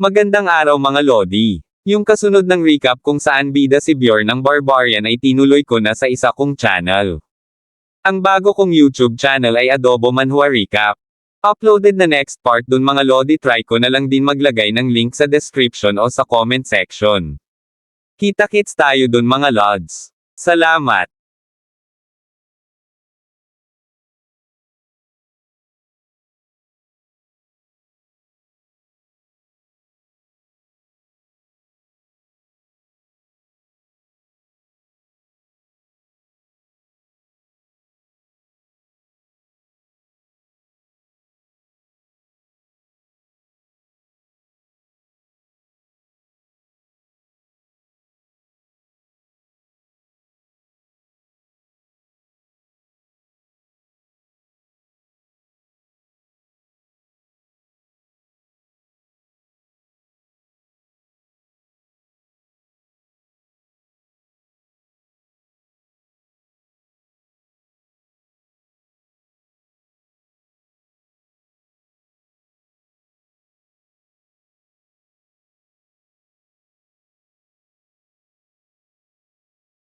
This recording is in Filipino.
Magandang araw mga Lodi. Yung kasunod ng recap kung saan bida si Bjorn ng Barbarian ay tinuloy ko na sa isa kong channel. Ang bago kong YouTube channel ay Adobo Manhua Recap. Uploaded na next part dun mga Lodi try ko na lang din maglagay ng link sa description o sa comment section. Kita-kits tayo dun mga Lods. Salamat!